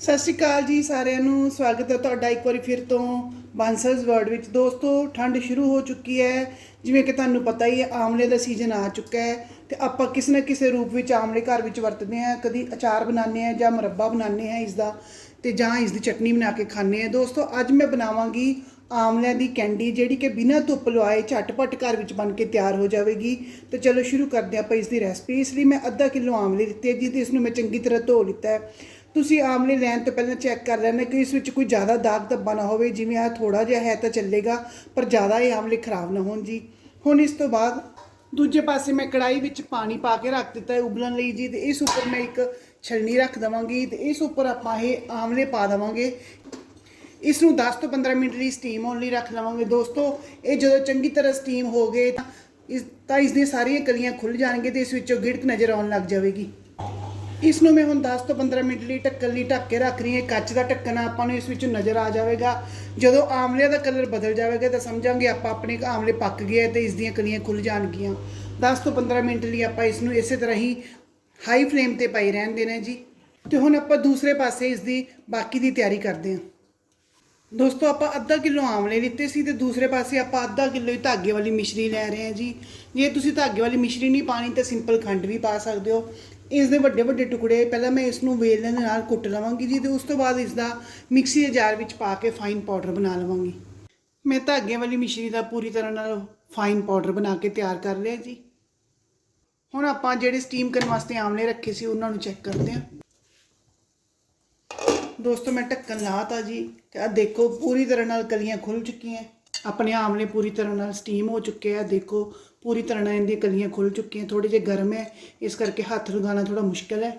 ਸਤਿ ਸ਼੍ਰੀ ਅਕਾਲ ਜੀ ਸਾਰਿਆਂ ਨੂੰ, ਸਵਾਗਤ ਹੈ ਤੁਹਾਡਾ ਇੱਕ ਵਾਰੀ ਫਿਰ ਤੋਂ ਬਾਂਸਰਸ ਵਰਡ ਵਿੱਚ। ਦੋਸਤੋ, ਠੰਡ ਸ਼ੁਰੂ ਹੋ ਚੁੱਕੀ ਹੈ। ਜਿਵੇਂ ਕਿ ਤੁਹਾਨੂੰ ਪਤਾ ਹੀ ਹੈ, ਆਮਲੇ ਦਾ ਸੀਜ਼ਨ ਆ ਚੁੱਕਾ ਹੈ ਤੇ ਆਪਾਂ ਕਿਸੇ ਨਾ ਕਿਸੇ ਰੂਪ ਵਿੱਚ ਆਮਲੇ ਘਰ ਵਿੱਚ ਵਰਤਦੇ ਹਾਂ। ਕਦੀ ਅਚਾਰ ਬਣਾਉਂਦੇ ਹਾਂ ਜਾਂ ਮੁਰੱਬਾ ਬਣਾਉਂਦੇ ਹਾਂ ਇਸ ਦਾ ਤੇ ਜਾਂ ਇਸ ਦੀ ਚਟਨੀ ਬਣਾ ਕੇ ਖਾਂਦੇ ਹਾਂ। ਦੋਸਤੋ, ਅੱਜ ਮੈਂ ਬਣਾਵਾਂਗੀ ਆਮਲਿਆਂ ਦੀ ਕੈਂਡੀ ਜਿਹੜੀ ਕਿ ਬਿਨਾਂ ਧੁੱਪ ਲਵਾਏ ਝਟਪਟ ਘਰ ਵਿੱਚ ਬਣ ਕੇ ਤਿਆਰ ਹੋ ਜਾਵੇਗੀ। ਤੇ ਚਲੋ ਸ਼ੁਰੂ ਕਰਦੇ ਹਾਂ ਆਪਾਂ ਇਸ ਦੀ ਰੈਸਪੀ। ਇਸ ਲਈ ਮੈਂ ਅੱਧਾ ਕਿਲੋ ਆਮਲੇ ਲਿੱਤੇ ਜੀ ਤੇ ਇਸ ਨੂੰ ਮੈਂ ਚੰਗੀ ਤਰ੍ਹਾਂ ਧੋ ਲਿੱਤਾ ਹੈ। ਤੁਸੀਂ ਆਮਲੇ ਲੈਣ ਤੋਂ ਪਹਿਲਾਂ ਚੈੱਕ ਕਰ ਲੈਣਾ ਕਿ ਇਸ ਵਿੱਚ ਕੋਈ ਜ਼ਿਆਦਾ ਦਾਗ ਧੱਬਾ ਨਾ ਹੋਵੇ, ਜਿਵੇਂ ਆ ਥੋੜਾ ਜਿਹਾ ਹੈ ਤਾਂ ਚੱਲੇਗਾ, ਪਰ ਜ਼ਿਆਦਾ ਇਹ ਆਮਲੇ ਖਰਾਬ ਨਾ ਹੋਣ ਜੀ। ਹੁਣ ਇਸ ਤੋਂ ਬਾਅਦ ਦੂਜੇ ਪਾਸੇ ਮੈਂ ਕੜਾਈ ਵਿੱਚ ਪਾਣੀ ਪਾ ਕੇ ਰੱਖ ਦਿੱਤਾ ਹੈ ਉਬਲਣ ਲਈ ਜੀ, ਤੇ ਇਸ ਉੱਪਰ ਮੈਂ ਇੱਕ ਛਲਣੀ ਰੱਖ ਦਵਾਂਗੀ, ਤੇ ਇਸ ਉੱਪਰ ਆਪਾਂ ਇਹ ਆਮਲੇ ਪਾ ਦਵਾਂਗੇ। ਇਸ ਨੂੰ 10 ਤੋਂ 15 ਮਿੰਟ ਲਈ ਸਟੀਮ ਹੋਣ ਲਈ ਰੱਖ ਲਵਾਂਗੇ। ਦੋਸਤੋ, ਇਹ ਜਦੋਂ ਚੰਗੀ ਤਰ੍ਹਾਂ ਸਟੀਮ ਹੋ ਗਏ ਤਾਂ ਇਸ ਤਾਂ ਇਸ ਦੀਆਂ ਸਾਰੀਆਂ ਕਲੀਆਂ ਖੁੱਲ ਜਾਣਗੇ ਤੇ ਇਸ ਵਿੱਚੋਂ ਗਿੜਕ ਨਜ਼ਰ ਆਉਣ ਲੱਗ ਜਾਵੇਗੀ। ਇਸ ਨੂੰ ਮੈਂ ਹੁਣ 10 ਤੋਂ 15 ਮਿੰਟ ਲਈ ਢੱਕਣ ਲਈ ਢੱਕ ਕੇ ਰੱਖ ਰਹੀ ਹਾਂ। ਕੱਚ ਦਾ ਢੱਕਣ ਆਪਾਂ ਨੂੰ ਇਸ ਵਿੱਚ ਨਜ਼ਰ ਆ ਜਾਵੇਗਾ। ਜਦੋਂ ਆਮਲੇ ਦਾ ਕਲਰ ਬਦਲ ਜਾਵੇਗਾ ਤਾਂ ਸਮਝਾਂਗੇ ਆਪਾਂ ਆਪਣੇ ਆਮਲੇ ਪੱਕ ਗਏ ਆ ਤੇ ਇਸ ਦੀਆਂ ਕਲੀਆਂ ਖੁੱਲ ਜਾਣਗੀਆਂ। 10 ਤੋਂ 15 ਮਿੰਟ ਲਈ ਆਪਾਂ ਇਸ ਨੂੰ ਇਸੇ ਤਰ੍ਹਾਂ ਹੀ ਹਾਈ ਫਲੇਮ ਤੇ ਪਾਈ ਰਹਿਣ ਦੇਣਾ ਜੀ। ਤੇ ਹੁਣ ਆਪਾਂ ਦੂਸਰੇ ਪਾਸੇ ਇਸ ਦੀ ਬਾਕੀ ਦੀ ਤਿਆਰੀ ਕਰਦੇ ਹਾਂ। ਦੋਸਤੋ, ਆਪਾਂ ਅੱਧਾ ਕਿਲੋ ਆਮਲੇ ਲਿੱਤੇ ਸੀ ਤੇ ਦੂਸਰੇ ਪਾਸੇ ਆਪਾਂ ਅੱਧਾ ਕਿਲੋ ਹੀ ਧਾਗੇ ਵਾਲੀ ਮਿਸ਼ਰੀ ਲੈ ਰਹੇ ਹਾਂ ਜੀ। ਜੇ ਤੁਸੀਂ ਧਾਗੇ ਵਾਲੀ ਮਿਸ਼ਰੀ ਨਹੀਂ ਪਾਣੀ ਤਾਂ ਸਿੰਪਲ ਖੰਡ ਵੀ ਪਾ ਸਕਦੇ ਹੋ। ਇਸ ਦੇ ਵੱਡੇ ਵੱਡੇ ਟੁਕੜੇ, ਪਹਿਲਾਂ ਮੈਂ ਇਸ ਨੂੰ ਵੇਲਣ ਦੇ ਨਾਲ ਕੁੱਟ ਲਵਾਂਗੀ ਜੀ ਤੇ ਉਸ ਤੋਂ ਬਾਅਦ ਇਸ ਦਾ ਮਿਕਸੀ ਦੇ ਜਾਰ ਵਿੱਚ ਪਾ ਕੇ ਫਾਈਨ ਪਾਊਡਰ ਬਣਾ ਲਵਾਂਗੀ। ਮੈਂ ਧਾਗੇ ਵਾਲੀ ਮਿਸ਼ਰੀ ਦਾ ਪੂਰੀ ਤਰ੍ਹਾਂ ਨਾਲ ਫਾਈਨ ਪਾਊਡਰ ਬਣਾ ਕੇ ਤਿਆਰ ਕਰ ਲਿਆ ਜੀ। ਹੁਣ ਆਪਾਂ ਜਿਹੜੇ ਸਟੀਮ ਕਰਨ ਵਾਸਤੇ ਆਮਲੇ ਰੱਖੇ ਸੀ ਉਹਨਾਂ ਨੂੰ ਚੈੱਕ ਕਰਦੇ ਹਾਂ। ਦੋਸਤੋ, ਮੈਂ ਢੱਕਣ ਲਾਤਾ ਜੀ ਤੇ ਆ ਦੇਖੋ ਪੂਰੀ ਤਰ੍ਹਾਂ ਨਾਲ ਕਲੀਆਂ ਖੁੱਲ ਚੁੱਕੀਆਂ। ਆਪਣੇ ਆਮਲੇ ਪੂਰੀ ਤਰ੍ਹਾਂ ਨਾਲ ਸਟੀਮ ਹੋ ਚੁੱਕੇ ਆ। ਦੇਖੋ ਪੂਰੀ ਤਰ੍ਹਾਂ ਨਾਲ ਇਹਦੀਆਂ ਕਲੀਆਂ ਖੁੱਲ ਚੁੱਕੀਆਂ ਥੋੜੇ ਜਿਹੇ ਗਰਮ ਹੈ, ਇਸ ਕਰਕੇ ਹੱਥ ਲਗਾਉਣਾ ਥੋੜਾ ਮੁਸ਼ਕਲ ਹੈ।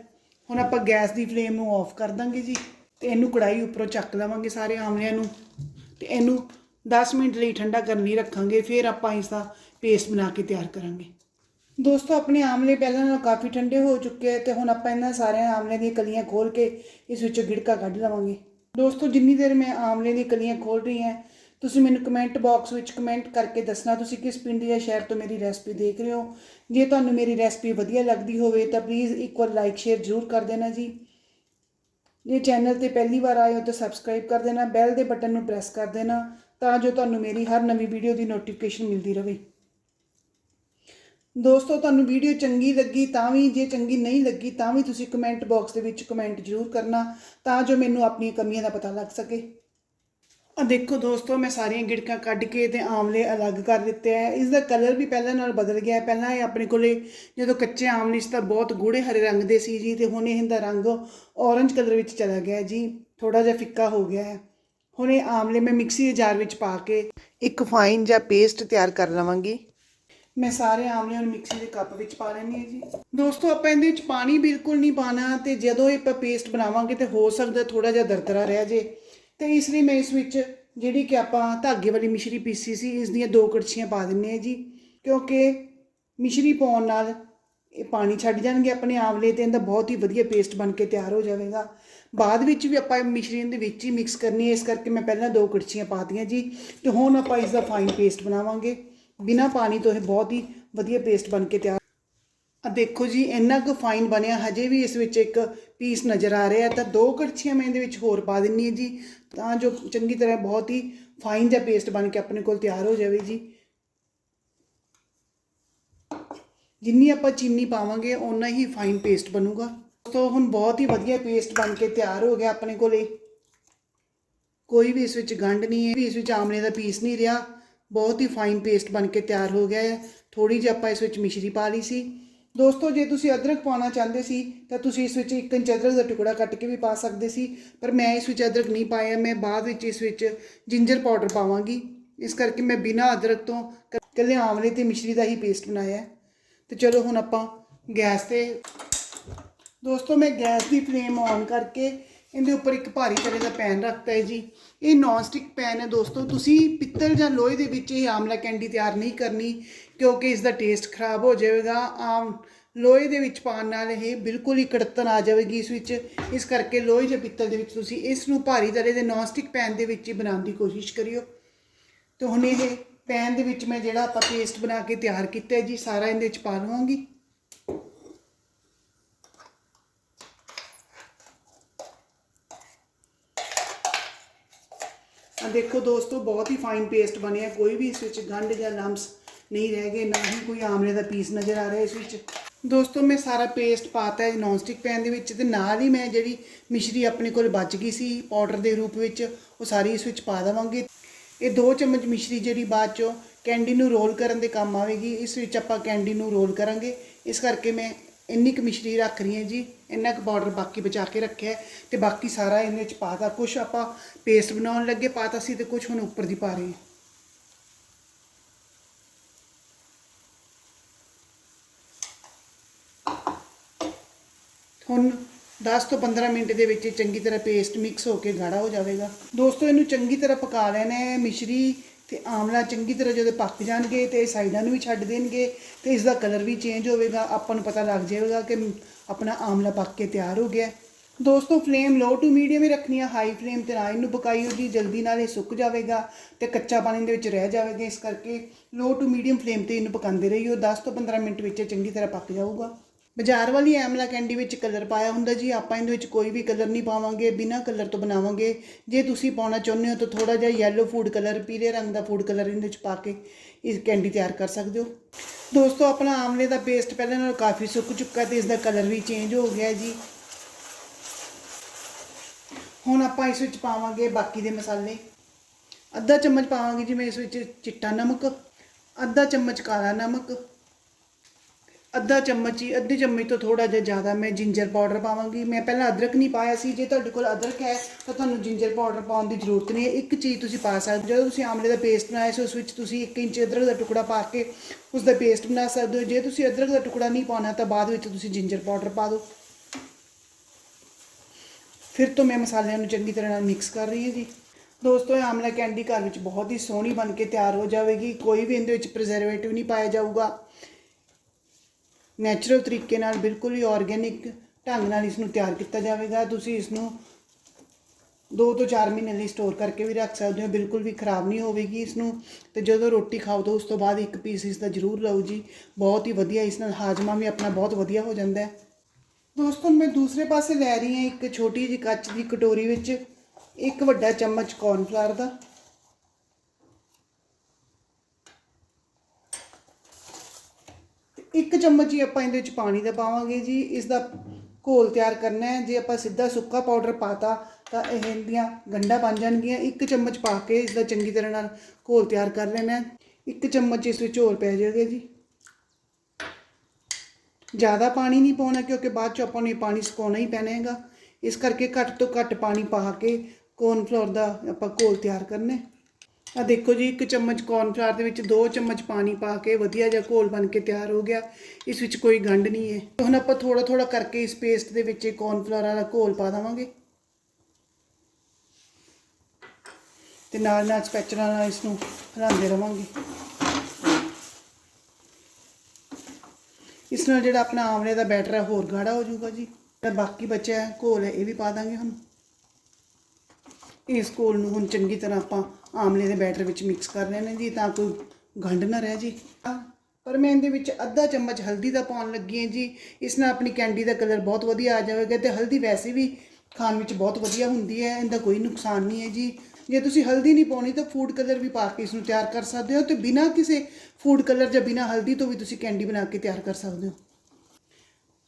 ਹੁਣ ਆਪਾਂ ਗੈਸ ਦੀ ਫਲੇਮ ਨੂੰ ਆਫ ਕਰ ਦਾਂਗੇ ਜੀ ਤੇ ਇਹਨੂੰ ਕੜਾਈ ਉੱਪਰੋਂ ਚੱਕ ਲਵਾਂਗੇ ਸਾਰੇ ਆਮਲਿਆਂ ਨੂੰ ਤੇ ਇਹਨੂੰ 10 ਮਿੰਟ ਲਈ ਠੰਡਾ ਕਰਨ ਲਈ ਰੱਖਾਂਗੇ, ਫਿਰ ਆਪਾਂ ਇਸ ਦਾ ਪੇਸਟ ਬਣਾ ਕੇ ਤਿਆਰ ਕਰਾਂਗੇ। ਦੋਸਤੋ, ਆਪਣੇ ਆਮਲੇ ਪਹਿਲਾਂ ਨਾਲੋਂ ਕਾਫੀ ਠੰਡੇ ਹੋ ਚੁੱਕੇ ਆ ਤੇ ਹੁਣ ਆਪਾਂ ਇਹਨਾਂ ਸਾਰਿਆਂ ਆਮਲੇ ਦੀਆਂ ਕਲੀਆਂ ਖੋਲ ਕੇ ਇਸ ਵਿੱਚੋਂ ਗਿੜਕਾ ਕੱਢ ਲਵਾਂਗੇ। ਦੋਸਤੋ, ਜਿੰਨੀ ਦੇਰ ਮੈਂ ਆਮਲੇ ਦੀਆਂ ਕਲੀਆਂ ਖੋਲ ਰਹੀ ਹਾਂ ਤੁਸੀਂ ਮੈਨੂੰ ਕਮੈਂਟ ਬਾਕਸ ਵਿੱਚ ਕਮੈਂਟ ਕਰਕੇ ਦੱਸਣਾ ਤੁਸੀਂ ਕਿਸ ਪਿੰਡ ਜਾਂ ਸ਼ਹਿਰ ਤੋਂ ਮੇਰੀ ਰੈਸਪੀ ਦੇਖ ਰਹੇ ਹੋ। ਜੇ ਤੁਹਾਨੂੰ ਮੇਰੀ ਰੈਸਪੀ ਵਧੀਆ ਲੱਗਦੀ ਹੋਵੇ ਤਾਂ ਪਲੀਜ਼ ਇੱਕ ਵਾਰ ਲਾਈਕ ਸ਼ੇਅਰ ਜ਼ਰੂਰ ਕਰ ਦੇਣਾ ਜੀ। ਜੇ ਚੈਨਲ ਤੇ ਪਹਿਲੀ ਵਾਰ ਆਏ ਹੋ ਤਾਂ ਸਬਸਕ੍ਰਾਈਬ ਕਰ ਦੇਣਾ ਬੈਲ ਦੇ ਬਟਨ ਨੂੰ ਪ੍ਰੈਸ ਕਰ ਦੇਣਾ ਤਾਂ ਜੋ ਤੁਹਾਨੂੰ ਮੇਰੀ ਹਰ ਨਵੀਂ ਵੀਡੀਓ ਦੀ ਨੋਟੀਫਿਕੇਸ਼ਨ ਮਿਲਦੀ ਰਹੇ। ਦੋਸਤੋ, ਤੁਹਾਨੂੰ ਵੀਡੀਓ ਚੰਗੀ ਲੱਗੀ ਤਾਂ ਵੀ, ਜੇ ਚੰਗੀ ਨਹੀਂ ਲੱਗੀ ਤਾਂ ਵੀ ਤੁਸੀਂ ਕਮੈਂਟ ਬਾਕਸ ਦੇ ਵਿੱਚ ਕਮੈਂਟ ਜ਼ਰੂਰ ਕਰਨਾ ਤਾਂ ਜੋ ਮੈਨੂੰ ਆਪਣੀਆਂ ਕਮੀਆਂ ਦਾ ਪਤਾ ਲੱਗ ਸਕੇ। ਆ ਦੇਖੋ ਦੋਸਤੋ, ਮੈਂ ਸਾਰੀਆਂ ਗਿੜਕਾਂ ਕੱਢ ਕੇ ਤੇ ਆਮਲੇ ਅਲੱਗ ਕਰ ਦਿੱਤੇ ਆ। ਇਸ ਦਾ ਕਲਰ ਵੀ ਪਹਿਲਾਂ ਨਾਲ ਬਦਲ ਗਿਆ ਪਹਿਲਾਂ ਇਹ ਆਪਣੇ ਕੋਲੇ ਜਦੋਂ ਕੱਚੇ ਆਮਲੇ ਸੀ ਤਾਂ ਬਹੁਤ ਗੂੜੇ ਹਰੇ ਰੰਗ ਦੇ ਸੀ ਜੀ ਤੇ ਹੁਣ ਇਹਦਾ ਰੰਗ ਔਰੰਜ ਕਲਰ ਵਿੱਚ ਚਲਾ ਗਿਆ ਜੀ। ਥੋੜਾ ਜਿਹਾ ਫਿੱਕਾ ਹੋ ਗਿਆ ਹੈ। ਹੁਣ ਇਹ ਆਮਲੇ ਮੈਂ ਮਿਕਸੀ ਦੇ ਜਾਰ ਵਿੱਚ ਪਾ ਕੇ ਇੱਕ ਫਾਈਨ ਜਿਹਾ ਪੇਸਟ ਤਿਆਰ ਕਰ ਲਵਾਂਗੀ। ਮੈਂ ਸਾਰੇ ਆਮਲੇ ਨੂੰ ਮਿਕਸੀ ਦੇ ਕੱਪ ਵਿੱਚ ਪਾ ਲੈਣੀ ਹੈ ਜੀ। ਦੋਸਤੋ, ਆਪਾਂ ਇਹਦੇ ਵਿੱਚ ਪਾਣੀ ਬਿਲਕੁਲ ਨਹੀਂ ਪਾਣਾ ਤੇ ਜਦੋਂ ਇਹ ਆਪਾਂ ਪੇਸਟ ਬਣਾਵਾਂਗੇ ਤੇ ਹੋ ਸਕਦਾ ਥੋੜਾ ਜਿਹਾ ਦਰਦਰਾ ਰਹਿ ਜੇ। ਤੇ ਇਸ ਲਈ ਮੈਂ ਇਸ ਵਿੱਚ ਜਿਹੜੀ ਕਿ ਆਪਾਂ ਧਾਗੇ ਵਾਲੀ ਮਿਸ਼ਰੀ ਪੀਸੀ ਸੀ ਇਸ ਦੀਆਂ ਦੋ ਕੜਛੀਆਂ ਪਾ ਦਿੰਨੇ ਆ ਜੀ, ਕਿਉਂਕਿ ਮਿਸ਼ਰੀ ਪਾਉਣ ਨਾਲ ਇਹ ਪਾਣੀ ਛੱਡ ਜਾਣਗੇ ਆਪਣੇ ਆਮਲੇ ਤੇ, ਇਹਦਾ ਬਹੁਤ ਹੀ ਵਧੀਆ ਪੇਸਟ ਬਣ ਕੇ ਤਿਆਰ ਹੋ ਜਾਵੇਗਾ। ਬਾਅਦ ਵਿੱਚ ਵੀ ਆਪਾਂ ਮਿਸ਼ਰੀ ਦੇ ਵਿੱਚ ਹੀ ਮਿਕਸ ਕਰਨੀ ਹੈ, ਇਸ ਕਰਕੇ ਮੈਂ ਪਹਿਲਾਂ ਦੋ ਕੜਛੀਆਂ ਪਾਤੀਆਂ ਜੀ, ਤੇ ਹੁਣ ਆਪਾਂ ਇਸ ਦਾ ਫਾਈਨ ਪੇਸਟ ਬਣਾਵਾਂਗੇ। ਬਿਨਾ ਪਾਣੀ ਤੋਂ ਇਹ ਬਹੁਤ ਹੀ ਵਧੀਆ ਪੇਸਟ ਬਣ ਕੇ ਤਿਆਰ ਆ ਦੇਖੋ ਜੀ, ਇੰਨਾ ਕੁ ਫਾਈਨ ਬਣਿਆ, ਹਜੇ ਵੀ ਇਸ ਵਿੱਚ ਇੱਕ ਪੀਸ ਨਜ਼ਰ ਆ ਰਿਹਾ ਤਾਂ ਦੋ ਕੜਛੀਆਂ ਮੈਂ ਇਹਦੇ ਵਿੱਚ ਹੋਰ ਪਾ ਦਿੰਨੀ ਹੈ ਜੀ। ਤਾਂ ਜੋ ਚੰਗੀ ਤਰ੍ਹਾਂ ਬਹੁਤ ਹੀ ਫਾਈਨ ਜਿਹਾ ਪੇਸਟ ਬਣ ਕੇ ਆਪਣੇ ਕੋਲ ਤਿਆਰ ਹੋ ਜਾਵੇ ਜੀ। ਜਿੰਨੀ ਆਪਾਂ ਚੀਨੀ ਪਾਵਾਂਗੇ, ਓਨਾ ਹੀ ਫਾਈਨ ਪੇਸਟ ਬਣੂਗਾ। ਸੋ ਹੁਣ ਬਹੁਤ ਹੀ ਵਧੀਆ ਪੇਸਟ ਬਣ ਕੇ ਤਿਆਰ ਹੋ ਗਿਆ ਆਪਣੇ ਕੋਲੇ। ਕੋਈ ਵੀ ਇਸ ਵਿੱਚ ਗੰਢ ਨਹੀਂ ਹੈ ਵੀ ਇਸ ਵਿੱਚ ਆਮਲੇ ਦਾ ਪੀਸ ਨਹੀਂ ਰਿਹਾ। ਬਹੁਤ ਹੀ ਫਾਈਨ ਪੇਸਟ ਬਣ ਕੇ ਤਿਆਰ ਹੋ ਗਿਆ ਹੈ। ਥੋੜੀ ਜਿਹੀ ਆਪਾਂ ਇਸ ਵਿੱਚ ਮਿਸ਼ਰੀ ਪਾ ਲਈ ਸੀ। ਦੋਸਤੋ, ਜੇ ਤੁਸੀਂ ਅਦਰਕ ਪਾਉਣਾ ਚਾਹੁੰਦੇ ਸੀ, ਤਾਂ ਤੁਸੀਂ ਇਸ ਵਿੱਚ ਇੱਕ ਇੰਚ ਅਦਰਕ ਦਾ ਟੁਕੜਾ ਕੱਟ ਕੇ ਵੀ ਪਾ ਸਕਦੇ ਸੀ। ਪਰ ਮੈਂ ਇਸ ਵਿੱਚ ਅਦਰਕ ਨਹੀਂ ਪਾਇਆ, ਮੈਂ ਬਾਅਦ ਵਿੱਚ ਇਸ ਵਿੱਚ ਜਿੰਜਰ ਪਾਊਡਰ ਪਾਵਾਂਗੀ। ਇਸ ਕਰਕੇ ਮੈਂ ਬਿਨਾਂ ਅਦਰਕ ਤੋਂ ਇਕੱਲੇ ਆਮਲੇ ਤੇ ਮਿਸ਼ਰੀ ਦਾ ਹੀ ਪੇਸਟ ਬਣਾਇਆ ਹੈ। ਤੇ ਚਲੋ, ਹੁਣ ਆਪਾਂ ਗੈਸ ਤੇ ਦੋਸਤੋ, ਮੈਂ ਗੈਸ ਦੀ ਫਲੇਮ ਔਨ ਕਰਕੇ ਇਹਦੇ ਉੱਪਰ ਇੱਕ ਭਾਰੀ ਤਰ੍ਹਾਂ ਦਾ ਪੈਨ ਰੱਖਤਾ ਹੈ ਜੀ। ਇਹ ਨੌਨ ਸਟਿਕ ਪੈਨ ਹੈ ਦੋਸਤੋ। ਤੁਸੀਂ ਪਿੱਤਲ ਜਾਂ ਲੋਹੇ ਦੇ ਵਿੱਚ ਇਹ ਆਮਲਾ ਕੈਂਡੀ ਤਿਆਰ ਨਹੀਂ ਕਰਨੀ, ਕਿਉਂਕਿ ਇਸ ਦਾ ਟੇਸਟ ਖਰਾਬ ਹੋ ਜਾਵੇਗਾ। ਆਮ ਲੋਹੇ ਦੇ ਵਿੱਚ ਪਾਉਣ ਨਾਲ ਇਹ ਬਿਲਕੁਲ ਹੀ ਕੜਤਨ ਆ ਜਾਵੇਗੀ ਇਸ ਵਿੱਚ। ਇਸ ਕਰਕੇ ਲੋਹੇ ਜਾਂ ਪਿੱਤਲ ਦੇ ਵਿੱਚ ਤੁਸੀਂ ਇਸ ਨੂੰ ਭਾਰੀ ਤਰ੍ਹਾਂ ਦੇ ਨੌਨ ਸਟਿਕ ਪੈਨ ਦੇ ਵਿੱਚ ਹੀ ਬਣਾਉਣ ਦੀ ਕੋਸ਼ਿਸ਼ ਕਰਿਓ। ਤੇ ਹੁਣ ਇਹ ਪੈਨ ਦੇ ਵਿੱਚ ਮੈਂ ਜਿਹੜਾ ਆਪਾਂ ਪੇਸਟ ਬਣਾ ਕੇ ਤਿਆਰ ਕੀਤਾ ਹੈ ਜੀ, ਸਾਰਾ ਇਹਦੇ ਵਿੱਚ ਪਾ ਲਵਾਂਗੀ। ਆ ਦੇਖੋ ਦੋਸਤੋ, ਬਹੁਤ ਹੀ ਫਾਈਨ ਪੇਸਟ ਬਣਿਆ ਕੋਈ ਵੀ ਇਸ ਵਿੱਚ ਗੰਢ ਜਾਂ ਲੰਮਸ ਨਹੀਂ ਰਹਿ ਗਏ, ਨਾ ਹੀ ਕੋਈ ਆਮਲੇ ਦਾ ਪੀਸ ਨਜ਼ਰ ਆ ਰਿਹਾ ਇਸ ਵਿੱਚ। ਦੋਸਤੋ, ਮੈਂ ਸਾਰਾ ਪੇਸਟ ਪਾਤਾ ਹੈ ਨੌਨ ਸਟਿਕ ਪੈਨ ਦੇ ਵਿੱਚ ਤੇ ਨਾਲ ਹੀ ਮੈਂ ਜਿਹੜੀ ਮਿਸ਼ਰੀ ਆਪਣੇ ਕੋਲ ਬਚ ਗਈ ਸੀ ਪਾਊਡਰ ਦੇ ਰੂਪ ਵਿੱਚ, ਉਹ ਸਾਰੀ ਇਸ ਵਿੱਚ ਪਾ ਦੇਵਾਂਗੇ। ਇਹ 2 ਚਮਚ ਮਿਸ਼ਰੀ ਜਿਹੜੀ ਬਾਅਦ ਚੋਂ ਕੈਂਡੀ ਨੂੰ ਰੋਲ ਕਰਨ ਦੇ ਕੰਮ ਆਵੇਗੀ। ਇਸ ਵਿੱਚ ਆਪਾਂ ਕੈਂਡੀ ਨੂੰ ਰੋਲ ਕਰਾਂਗੇ। ਇਸ ਕਰਕੇ ਮੈਂ ਇੰਨੀ ਕੁ ਮਿਸ਼ਰੀ ਰੱਖ ਰਹੀ ਹਾਂ ਜੀ, ਇੰਨਾ ਕੁ ਪਾਊਡਰ ਬਾਕੀ ਬਚਾ ਕੇ ਰੱਖਿਆ ਹੈ ਤੇ ਬਾਕੀ ਸਾਰਾ ਇਹਦੇ ਵਿੱਚ ਪਾਤਾ। ਕੁਛ ਆਪਾਂ ਪੇਸਟ ਬਣਾਉਣ ਲੱਗੇ, ਪਾਤਾ ਸੀ ਤੇ ਕੁਛ ਹੁਣ ਉੱਪਰ ਦੀ ਪਾ ਰਹੇ ਹਾਂ। ਹੁਣ 10 ਤੋਂ 15 ਮਿੰਟ ਦੇ ਵਿੱਚ ਇਹ ਚੰਗੀ ਤਰ੍ਹਾਂ ਪੇਸਟ ਮਿਕਸ ਹੋ ਕੇ ਗਾੜਾ ਹੋ ਜਾਵੇਗਾ। ਦੋਸਤੋ, ਇਹਨੂੰ ਚੰਗੀ ਤਰ੍ਹਾਂ ਪਕਾ ਲੈਣਾ ਹੈ, ਮਿਸ਼ਰੀ ਤੇ ਆਮਲਾ ਚੰਗੀ ਤਰ੍ਹਾਂ ਜਦੋਂ ਪੱਕ ਜਾਣਗੇ ਤੇ ਇਹ ਸਾਈਡਾਂ ਨੂੰ ਵੀ ਛੱਡ ਦੇਣਗੇ ਤੇ ਇਸ ਦਾ ਕਲਰ ਵੀ ਚੇਂਜ ਹੋਵੇਗਾ, ਆਪਾਂ ਨੂੰ ਪਤਾ ਲੱਗ ਜਾਏਗਾ ਕਿ ਆਪਣਾ ਆਮਲਾ ਪੱਕ ਕੇ ਤਿਆਰ ਹੋ ਗਿਆ। ਦੋਸਤੋ ਫਲੇਮ ਲੋ ਟੂ ਮੀਡੀਅਮ ਹੀ ਰੱਖਣੀ ਆ ਹਾਈ ਫਲੇਮ ਤੇ ਨਾ ਇਹਨੂੰ ਪਕਾਈਓ ਜੀ, ਜਲਦੀ ਨਾਲ ਇਹ ਸੁੱਕ ਜਾਵੇਗਾ ਤੇ ਕੱਚਾ ਪਾਣੀ ਦੇ ਵਿੱਚ ਰਹਿ ਜਾਵੇਗਾ ਇਸ ਕਰਕੇ। ਲੋ ਟੂ ਮੀਡੀਅਮ ਫਲੇਮ ਤੇ ਇਹਨੂੰ ਪਕਾਉਂਦੇ ਰਹੀਓ 10 ਤੋਂ 15 ਮਿੰਟ ਵਿੱਚ ਇਹ ਚੰਗੀ ਤਰ੍ਹਾਂ ਪੱਕ ਜਾਊਗਾ। ਬਾਜ਼ਾਰ ਵਾਲੀ ਐਮਲਾ ਕੈਂਡੀ ਵਿੱਚ ਕਲਰ ਪਾਇਆ ਹੁੰਦਾ ਜੀ, ਆਪਾਂ ਇਹਦੇ ਵਿੱਚ ਕੋਈ ਵੀ ਕਲਰ ਨਹੀਂ ਪਾਵਾਂਗੇ, ਬਿਨਾਂ ਕਲਰ ਤੋਂ ਬਣਾਵਾਂਗੇ। ਜੇ ਤੁਸੀਂ ਪਾਉਣਾ ਚਾਹੁੰਦੇ ਹੋ ਤਾਂ ਥੋੜਾ ਜਿਹਾ ਯੈਲੋ ਫੂਡ ਕਲਰ ਪੀਲੇ ਰੰਗ ਦਾ ਫੂਡ ਕਲਰ ਇਹਦੇ ਵਿੱਚ ਪਾ ਕੇ ਇਸ ਕੈਂਡੀ ਤਿਆਰ ਕਰ ਸਕਦੇ ਹੋ। ਦੋਸਤੋ, ਆਪਣਾ ਆਮਲੇ ਦਾ ਪੇਸਟ ਪਹਿਲਾਂ ਨਾਲੋਂ ਕਾਫੀ ਸੁੱਕ ਚੁੱਕਾ ਤੇ ਇਸ ਦਾ ਕਲਰ ਵੀ ਚੇਂਜ ਹੋ ਗਿਆ ਜੀ। ਹੁਣ ਆਪਾਂ ਇਸ ਵਿੱਚ ਪਾਵਾਂਗੇ ਬਾਕੀ ਦੇ ਮਸਾਲੇ। ਅੱਧਾ ਚਮਚ ਪਾਵਾਂਗੇ ਜੀ ਮੈਂ ਇਸ ਵਿੱਚ ਚਿੱਟਾ ਨਮਕ, ਅੱਧਾ ਚਮਚ ਕਾਲਾ ਨਮਕ ਅੱਧਾ ਚਮਚ ਹੀ, ਅੱਧੇ ਚਮਚ ਤੋਂ ਥੋੜਾ ਜਿਹਾ ਜ਼ਿਆਦਾ ਮੈਂ ਜਿੰਜਰ ਪਾਊਡਰ ਪਾਵਾਂਗੀ। ਮੈਂ ਪਹਿਲਾਂ ਅਦਰਕ ਨਹੀਂ ਪਾਇਆ ਸੀ। ਜੇ ਤੁਹਾਡੇ ਕੋਲ ਅਦਰਕ ਹੈ, ਤਾਂ ਤੁਹਾਨੂੰ ਜਿੰਜਰ ਪਾਊਡਰ ਪਾਉਣ ਦੀ ਜ਼ਰੂਰਤ ਨਹੀਂ ਹੈ। ਇੱਕ ਚੀਜ਼ ਤੁਸੀਂ ਪਾ ਸਕਦੇ ਜਦੋਂ ਤੁਸੀਂ ਆਮਲੇ ਦਾ ਪੇਸਟ ਬਣਾਇਆ ਸੀ, ਉਸ ਵਿੱਚ ਤੁਸੀਂ 1 ਇੰਚ ਅਦਰਕ ਦਾ ਟੁਕੜਾ ਪਾ ਕੇ ਉਸ ਦਾ ਪੇਸਟ ਬਣਾ ਸਕਦੇ ਹੋ। ਜੇ ਤੁਸੀਂ ਅਦਰਕ ਦਾ ਟੁਕੜਾ ਨਹੀਂ ਪਾਉਣਾ, ਤਾਂ ਬਾਅਦ ਵਿੱਚ ਤੁਸੀਂ ਜਿੰਜਰ ਪਾਊਡਰ ਪਾ ਦਿਓ। ਫਿਰ ਤੋਂ ਮੈਂ ਮਸਾਲਿਆਂ ਨੂੰ ਚੰਗੀ ਤਰ੍ਹਾਂ ਨਾਲ ਮਿਕਸ ਕਰ ਰਹੀ ਹਾਂ ਜੀ। ਦੋਸਤੋ, ਇਹ ਆਮਲਾ ਕੈਂਡੀ ਘਰ ਵਿੱਚ ਬਹੁਤ ਹੀ ਸੋਹਣੀ ਬਣ ਕੇ ਤਿਆਰ ਹੋ ਜਾਵੇਗੀ। ਕੋਈ ਵੀ ਇਹਦੇ ਵਿੱਚ ਪ੍ਰੀਜ਼ਰਵੇਟਿਵ ਨਹੀਂ ਪਾਇਆ ਜਾਊਗਾ। ਨੈਚੁਰਲ ਤਰੀਕੇ ਨਾਲ ਬਿਲਕੁਲ ਹੀ ਆਰਗੇਨਿਕ ਢੰਗ ਨਾਲ ਇਸ ਨੂੰ ਤਿਆਰ ਕੀਤਾ ਜਾਵੇਗਾ। ਤੁਸੀਂ ਇਸ ਨੂੰ 2 ਤੋਂ 4 ਮਹੀਨੇ ਲਈ ਸਟੋਰ ਕਰਕੇ ਵੀ ਰੱਖ ਸਕਦੇ ਹੋ, ਬਿਲਕੁਲ ਵੀ ਖਰਾਬ ਨਹੀਂ ਹੋਵੇਗੀ ਇਸ ਨੂੰ ਤੇ ਜਦੋਂ ਰੋਟੀ ਖਾਓ ਤਾਂ ਉਸ ਤੋਂ ਬਾਅਦ ਇੱਕ ਪੀਸ ਇਸ ਦਾ ਜ਼ਰੂਰ ਲਓ ਜੀ। ਬਹੁਤ ਹੀ ਵਧੀਆ, ਇਸ ਨਾਲ ਹਾਜ਼ਮਾ ਵੀ ਆਪਣਾ ਬਹੁਤ ਵਧੀਆ ਹੋ ਜਾਂਦਾ ਹੈ। ਦੋਸਤੋ ਮੈਂ ਦੂਸਰੇ ਪਾਸੇ ਲੈ ਰਹੀ ਹਾਂ ਇੱਕ ਛੋਟੀ ਜਿਹੀ ਕੱਚ ਦੀ ਕਟੋਰੀ ਵਿੱਚ ਇੱਕ ਵੱਡਾ ਚਮਚ ਕੌਰਨਫਲਾਵਰ ਦਾ ਤੇ ਇੱਕ ਚਮਚ ਹੀ ਆਪਾਂ ਇਹਦੇ ਵਿੱਚ ਪਾਣੀ ਦਾ ਪਾਵਾਂਗੇ ਜੀ ਇਸ ਦਾ ਘੋਲ ਤਿਆਰ ਕਰਨਾ ਹੈ। ਜੇ ਆਪਾਂ ਸਿੱਧਾ ਸੁੱਕਾ ਪਾਊਡਰ ਪਾਤਾ, ਤਾਂ ਇਹ ਇਹਦੀਆਂ ਗੰਢਾਂ ਬਣ ਜਾਣਗੀਆਂ। ਇੱਕ ਚਮਚ ਪਾ ਕੇ ਇਸ ਦਾ ਚੰਗੀ ਤਰ੍ਹਾਂ ਨਾਲ ਘੋਲ ਤਿਆਰ ਕਰ ਲੈਣਾ ਹੈ। ਇੱਕ ਚਮਚ ਇਸ ਵਿੱਚ ਹੋਰ ਪੈ ਜਾਏਗਾ ਜੀ। ਜ਼ਿਆਦਾ ਪਾਣੀ ਨਹੀਂ ਪਾਉਣਾ, ਕਿਉਂਕਿ ਬਾਅਦ ਚ ਆਪਾਂ ਨੂੰ ਇਹ ਪਾਣੀ ਸੁਕਾਉਣਾ ਹੀ ਪੈਣਾ ਹੈਗਾ। ਇਸ ਕਰਕੇ ਘੱਟ ਤੋਂ ਘੱਟ ਪਾਣੀ ਪਾ ਕੇ ਕੌਰਨਫਲੋਰ ਦਾ ਆਪਾਂ ਘੋਲ ਤਿਆਰ ਕਰਨਾ ਹੈ। ਆ ਦੇਖੋ ਜੀ, ਇੱਕ ਚਮਚ ਕੌਰਨਫਲਾਵਰ ਦੇ ਵਿੱਚ 2 ਚਮਚ ਪਾਣੀ ਪਾ ਕੇ ਵਧੀਆ ਜਿਹਾ ਘੋਲ ਬਣ ਕੇ ਤਿਆਰ ਹੋ ਗਿਆ। ਇਸ ਵਿੱਚ ਕੋਈ ਗੰਢ ਨਹੀਂ ਹੈ। ਹੁਣ ਆਪਾਂ ਥੋੜਾ ਥੋੜਾ ਕਰਕੇ ਇਸ ਪੇਸਟ ਦੇ ਵਿੱਚ ਇਹ ਵਾਲਾ ਘੋਲ ਪਾ ਦੇਵਾਂਗੇ। ਤੇ ਨਾਲ ਨਾਲ ਸਪੈਚੂਲਾ ਨਾਲ ਇਸ ਨੂੰ ਹਿਲਾਉਂਦੇ ਰਵਾਂਗੇ। ਇਸ ਨਾਲ ਜਿਹੜਾ ਆਪਣਾ ਆਮਲੇ ਦਾ ਬੈਟਰ ਹੈ, ਹੋਰ ਗਾੜਾ ਹੋ ਜਾਊਗਾ ਜੀ। ਤੇ ਬਾਕੀ ਬਚਿਆ ਘੋਲ ਹੈ, ਇਹ ਵੀ ਪਾ ਦਾਂਗੇ ਹੁਣ। ਇਸ ਘੋਲ ਨੂੰ ਹੁਣ ਚੰਗੀ ਤਰ੍ਹਾਂ ਆਪਾਂ ਆਮਲੇ ਦੇ ਬੈਟਰ ਵਿੱਚ ਮਿਕਸ ਕਰ ਲੈਣੇ ਜੀ, ਤਾਂ ਕੋਈ ਗੰਢ ਨਾ ਰਹਿ ਜੀ। ਪਰ ਮੈਂ ਇਹਦੇ ਵਿੱਚ ਅੱਧਾ ਚਮਚ ਹਲਦੀ ਦਾ ਪਾਉਣ ਲੱਗੀ ਹਾਂ ਜੀ। ਇਸ ਨਾਲ ਆਪਣੀ ਕੈਂਡੀ ਦਾ ਕਲਰ ਬਹੁਤ ਵਧੀਆ ਆ ਜਾਵੇਗਾ ਤੇ ਹਲਦੀ ਵੈਸੇ ਵੀ ਖਾਣ ਵਿੱਚ ਬਹੁਤ ਵਧੀਆ ਹੁੰਦੀ ਹੈ, ਇਹਦਾ ਕੋਈ ਨੁਕਸਾਨ ਨਹੀਂ ਹੈ ਜੀ। ਜੇ ਤੁਸੀਂ ਹਲਦੀ ਨਹੀਂ ਪਾਉਣੀ ਤਾਂ ਫੂਡ ਕਲਰ ਵੀ ਪਾ ਕੇ ਇਸ ਨੂੰ ਤਿਆਰ ਕਰ ਸਕਦੇ ਹੋ ਤੇ ਬਿਨਾਂ ਕਿਸੇ ਫੂਡ ਕਲਰ ਜਾਂ ਬਿਨਾਂ ਹਲਦੀ ਤੋਂ ਵੀ ਤੁਸੀਂ ਕੈਂਡੀ ਬਣਾ ਕੇ ਤਿਆਰ ਕਰ ਸਕਦੇ ਹੋ।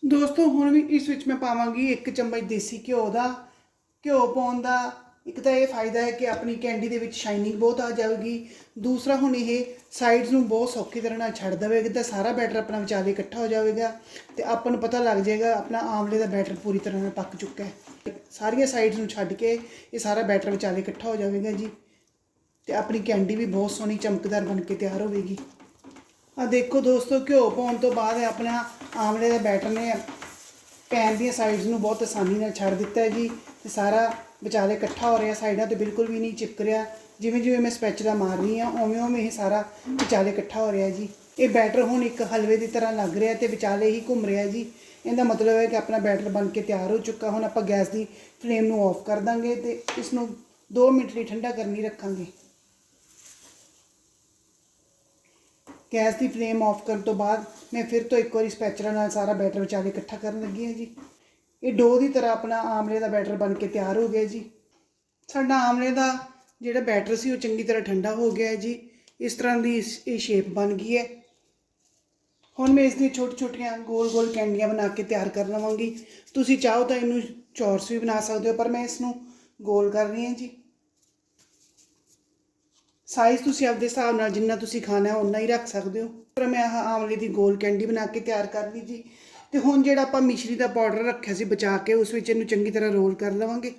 ਦੋਸਤੋ, ਹੁਣ ਵੀ ਇਸ ਵਿੱਚ ਮੈਂ ਪਾਵਾਂਗੀ ਇੱਕ ਚਮਚ ਦੇਸੀ ਘਿਓ ਦਾ, ਘਿਓ ਪਾਉਣ ਦਾ ਇੱਕ ਤਾਂ ਇਹ ਫਾਇਦਾ ਹੈ ਕਿ ਆਪਣੀ ਕੈਂਡੀ ਦੇ ਵਿੱਚ ਸ਼ਾਈਨਿੰਗ ਬਹੁਤ ਆ ਜਾਵੇਗੀ। ਦੂਸਰਾ ਹੁਣ ਇਹ ਸਾਈਡਸ ਨੂੰ ਬਹੁਤ ਸੌਖੀ ਤਰ੍ਹਾਂ ਨਾਲ ਛੱਡ ਦੇਵੇਗਾ ਤਾਂ ਸਾਰਾ ਬੈਟਰ ਆਪਣਾ ਵਿਚਾਲੇ ਇਕੱਠਾ ਹੋ ਜਾਵੇਗਾ ਤੇ ਆਪਾਂ ਨੂੰ ਪਤਾ ਲੱਗ ਜਾਏਗਾ ਆਪਣਾ ਆਮਲੇ ਦਾ ਬੈਟਰ ਪੂਰੀ ਤਰ੍ਹਾਂ ਨਾਲ ਪੱਕ ਚੁੱਕਾ ਹੈ। ਸਾਰੀਆਂ ਸਾਈਡਸ ਨੂੰ ਛੱਡ ਕੇ ਇਹ ਸਾਰਾ ਬੈਟਰ ਵਿਚਾਲੇ ਇਕੱਠਾ ਹੋ ਜਾਵੇਗਾ ਜੀ ਤੇ ਆਪਣੀ ਕੈਂਡੀ ਵੀ ਬਹੁਤ ਸੋਹਣੀ ਚਮਕਦਾਰ ਬਣ ਕੇ ਤਿਆਰ ਹੋਵੇਗੀ। ਆ ਦੇਖੋ ਦੋਸਤੋ, ਘਿਓ ਪਾਉਣ ਤੋਂ ਬਾਅਦ ਆਪਣਾ ਆਮਲੇ ਦਾ ਬੈਟਰ ਨੇ ਪੈਨ ਦੀਆਂ ਸਾਈਡਸ ਨੂੰ ਬਹੁਤ ਆਸਾਨੀ ਨਾਲ ਛੱਡ ਦਿੱਤਾ ਹੈ ਜੀ ਤੇ ਸਾਰਾ ਵਿਚਾਲੇ ਇਕੱਠਾ ਹੋ ਰਿਹਾ, ਸਾਈਡਾਂ ਤੇ ਬਿਲਕੁਲ ਵੀ ਨਹੀਂ ਚਿਪਕ ਰਿਹਾ। ਜਿਵੇਂ ਜਿਵੇਂ ਮੈਂ ਸਪੈਚੂਲਾ ਮਾਰ ਰਹੀ ਹਾਂ ਉਵੇਂ ਉਵੇਂ ਇਹ ਸਾਰਾ ਵਿਚਾਲੇ ਇਕੱਠਾ ਹੋ ਰਿਹਾ ਜੀ। ਇਹ ਬੈਟਰ ਹੁਣ ਇੱਕ ਹਲਵੇ ਦੀ ਤਰ੍ਹਾਂ ਲੱਗ ਰਿਹਾ ਤੇ ਵਿਚਾਲੇ ਹੀ ਘੁੰਮ ਰਿਹਾ ਜੀ। ਇਹਦਾ ਮਤਲਬ ਹੈ ਕਿ ਆਪਣਾ ਬੈਟਰ ਬਣ ਕੇ ਤਿਆਰ ਹੋ ਚੁੱਕਾ। ਹੁਣ ਆਪਾਂ ਗੈਸ ਦੀ ਫਲੇਮ ਨੂੰ ਆਫ ਕਰ ਦਾਂਗੇ ਤੇ ਇਸ ਨੂੰ 2 ਮਿੰਟ ਲਈ ਠੰਡਾ ਕਰਨ ਲਈ ਰੱਖਾਂਗੇ। ਗੈਸ ਦੀ ਫਲੇਮ ਆਫ ਕਰਨ ਤੋਂ ਬਾਅਦ ਮੈਂ ਫਿਰ ਤੋਂ ਇੱਕ ਵਾਰੀ ਸਪੈਚੂਲਾ ਨਾਲ ਸਾਰਾ ਬੈਟਰ ਵਿਚਾਲੇ ਇਕੱਠਾ ਕਰਨ ਲੱਗੀ ਹਾਂ ਜੀ। ਇਹ ਡੋ ਦੀ ਤਰ੍ਹਾਂ ਆਪਣਾ ਆਮਲੇ ਦਾ ਬੈਟਰ ਬਣ ਕੇ ਤਿਆਰ ਹੋ ਗਿਆ ਜੀ। ਸਾਡਾ ਆਮਲੇ ਦਾ ਜਿਹੜਾ ਬੈਟਰ ਸੀ ਉਹ ਚੰਗੀ ਤਰ੍ਹਾਂ ਠੰਡਾ ਹੋ ਗਿਆ ਹੈ ਜੀ। ਇਸ ਤਰ੍ਹਾਂ ਦੀ ਇਸ- ਇਹ ਸ਼ੇਪ ਬਣ ਗਈ ਹੈ। ਹੁਣ ਮੈਂ ਇਸ ਦੀਆਂ ਛੋਟੀ ਛੋਟੀਆਂ ਗੋਲ ਗੋਲ ਕੈਂਡੀਆਂ ਬਣਾ ਕੇ ਤਿਆਰ ਕਰ ਲਵਾਂਗੀ। ਤੁਸੀਂ ਚਾਹੋ ਤਾਂ ਇਹਨੂੰ ਚੌਰਸ ਵੀ ਬਣਾ ਸਕਦੇ ਹੋ, ਪਰ ਮੈਂ ਇਸ ਨੂੰ ਗੋਲ ਕਰ ਰਹੀ ਹਾਂ ਜੀ। ਸਾਈਜ਼ ਤੁਸੀਂ ਆਪਦੇ ਹਿਸਾਬ ਨਾਲ ਜਿੰਨਾ ਤੁਸੀਂ ਖਾਣਾ ਹੈ ਉਨਾ ਹੀ ਰੱਖ ਸਕਦੇ ਹੋ। ਪਰ ਮੈਂ ਆਹ ਆਮਲੇ ਦੀ ਗੋਲ ਕੈਂਡੀ ਬਣਾ ਕੇ ਤਿਆਰ ਕਰ ਲਈ ਜੀ। ਤੇ ਹੁਣ ਜਿਹੜਾ ਆਪਾਂ ਮਿਸ਼ਰੀ ਦਾ ਪਾਊਡਰ ਰੱਖਿਆ ਸੀ ਬਚਾ ਕੇ, ਉਸ ਵਿੱਚ ਇਹਨੂੰ ਚੰਗੀ ਤਰ੍ਹਾਂ ਰੋਲ ਕਰ ਲਵਾਂਗੇ।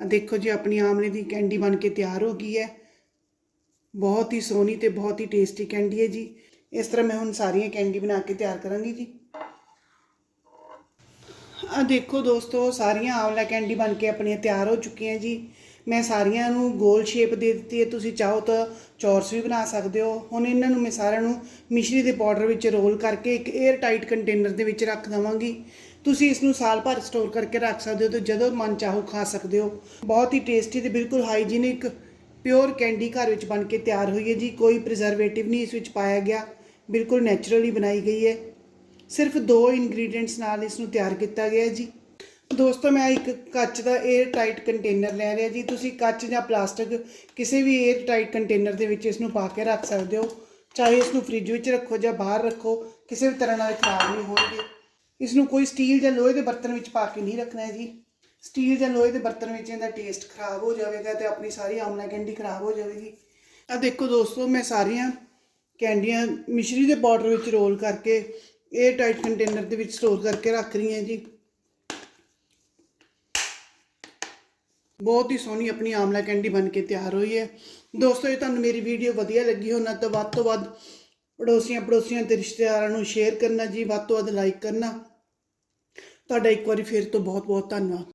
ਆ ਦੇਖੋ ਜੀ, ਆਪਣੀ ਆਮਲੇ ਦੀ ਕੈਂਡੀ ਬਣ ਕੇ ਤਿਆਰ ਹੋ ਗਈ ਹੈ। ਬਹੁਤ ਹੀ ਸੋਹਣੀ ਤੇ ਬਹੁਤ ਹੀ ਟੇਸਟੀ ਕੈਂਡੀ ਹੈ ਜੀ। ਇਸ ਤਰ੍ਹਾਂ ਮੈਂ ਹੁਣ ਸਾਰੀਆਂ ਕੈਂਡੀ ਬਣਾ ਕੇ ਤਿਆਰ ਕਰਾਂਗੀ ਜੀ। ਆ ਦੇਖੋ ਦੋਸਤੋ, ਸਾਰੀਆਂ ਆਮਲਾ ਕੈਂਡੀ ਬਣ ਕੇ ਆਪਣੀਆਂ ਤਿਆਰ ਹੋ ਚੁੱਕੀਆਂ ਜੀ। ਮੈਂ ਸਾਰੀਆਂ ਨੂੰ ਗੋਲ ਸ਼ੇਪ ਦੇ ਦਿੱਤੀ ਹੈ, ਤੁਸੀਂ ਚਾਹੋ ਤਾਂ ਚੌਰਸ ਵੀ ਬਣਾ ਸਕਦੇ ਹੋ। ਹੁਣ ਇਹਨਾਂ ਨੂੰ ਮੈਂ ਸਾਰਿਆਂ ਨੂੰ ਮਿਸ਼ਰੀ ਦੇ ਪਾਊਡਰ ਵਿੱਚ ਰੋਲ ਕਰਕੇ ਇੱਕ 에ਅਰ ਟਾਈਟ ਕੰਟੇਨਰ ਦੇ ਵਿੱਚ ਰੱਖ ਦਵਾਂਗੀ। ਤੁਸੀਂ ਇਸ ਨੂੰ ਸਾਲ ਭਰ ਸਟੋਰ ਕਰਕੇ ਰੱਖ ਸਕਦੇ ਹੋ ਤੇ ਜਦੋਂ ਮਨ ਚਾਹੋ ਖਾ ਸਕਦੇ ਹੋ। ਬਹੁਤ ਹੀ ਟੇਸਟੀ ਤੇ ਬਿਲਕੁਲ ਹਾਈਜੀਨਿਕ ਪਿਓਰ ਕੈਂਡੀ ਘਰ ਵਿੱਚ ਬਣ ਕੇ ਤਿਆਰ ਹੋਈ ਹੈ ਜੀ। ਕੋਈ ਪ੍ਰੀਜ਼ਰਵੇਟਿਵ ਨਹੀਂ ਇਸ ਵਿੱਚ ਪਾਇਆ ਗਿਆ। ਬਿਲਕੁਲ ਨੈਚੁਰਲੀ ਬਣਾਈ ਗਈ ਹੈ। ਸਿਰਫ ਦੋ ਇੰਗਰੀਡੀਐਂਟਸ ਨਾਲ ਇਸ ਨੂੰ ਤਿਆਰ ਕੀਤਾ ਗਿਆ ਹੈ ਜੀ। ਦੋਸਤੋ, ਮੈਂ ਇੱਕ ਕੱਚ ਦਾ 에ਅਰ ਟਾਈਟ ਕੰਟੇਨਰ ਲੈ ਰਿਹਾ ਜੀ। ਤੁਸੀਂ ਕੱਚ ਜਾਂ ਪਲਾਸਟਿਕ ਕਿਸੇ ਵੀ 에ਅਰ ਟਾਈਟ ਕੰਟੇਨਰ ਦੇ ਵਿੱਚ ਇਸ ਨੂੰ ਪਾ ਕੇ ਰੱਖ ਸਕਦੇ ਹੋ। ਚਾਹੇ ਇਸ ਨੂੰ ਫ੍ਰਿਜ ਵਿੱਚ ਰੱਖੋ ਜਾਂ ਬਾਹਰ ਰੱਖੋ, ਕਿਸੇ ਵੀ ਤਰ੍ਹਾਂ ਨਾਲ ਖਰਾਬ ਨਹੀਂ ਹੋਣਗੇ। ਇਸ ਨੂੰ ਕੋਈ ਸਟੀਲ ਜਾਂ ਲੋਹੇ ਦੇ ਬਰਤਨ ਵਿੱਚ ਪਾ ਕੇ ਨਹੀਂ ਰੱਖਣਾ ਹੈ ਜੀ। ਸਟੀਲ ਜਾਂ ਲੋਹੇ ਦੇ ਬਰਤਨ ਵਿੱਚ ਇਹਦਾ ਟੇਸਟ ਖਰਾਬ ਹੋ ਜਾਵੇਗਾ ਤੇ ਆਪਣੀ ਸਾਰੀ ਆਮਲਾ ਕੈਂਡੀ ਖਰਾਬ ਹੋ ਜਾਵੇਗੀ। ਆ ਦੇਖੋ ਦੋਸਤੋ, ਮੈਂ ਸਾਰੀਆਂ ਕੈਂਡੀਆਂ ਮਿਸ਼ਰੀ ਦੇ ਪਾਊਡਰ ਵਿੱਚ ਰੋਲ ਕਰਕੇ 에ਅਰ ਟਾਈਟ ਕੰਟੇਨਰ ਦੇ ਵਿੱਚ ਸਟੋਰ ਕਰਕੇ ਰੱਖ ਰਹੀ ਹਾਂ ਜੀ। ਬਹੁਤ ਹੀ ਸੋਹਣੀ ਆਪਣੀ ਆਮਲਾ ਕੈਂਡੀ ਬਣ ਕੇ ਤਿਆਰ ਹੋਈ ਹੈ। ਦੋਸਤੋ, ਜੇ ਤੁਹਾਨੂੰ ਮੇਰੀ ਵੀਡੀਓ ਵਧੀਆ ਲੱਗੀ ਹੋਣਾ ਤਾਂ ਵੱਧ ਤੋਂ ਵੱਧ ਪੜੋਸੀਆਂ ਪੜੋਸੀਆਂ ਤੇ ਰਿਸ਼ਤੇਦਾਰਾਂ ਨੂੰ ਸ਼ੇਅਰ ਕਰਨਾ ਜੀ, ਵੱਧ ਤੋਂ ਵੱਧ ਲਾਈਕ ਕਰਨਾ। ਤੁਹਾਡਾ ਇੱਕ ਵਾਰੀ ਫਿਰ ਤੋਂ ਬਹੁਤ ਬਹੁਤ ਧੰਨਵਾਦ।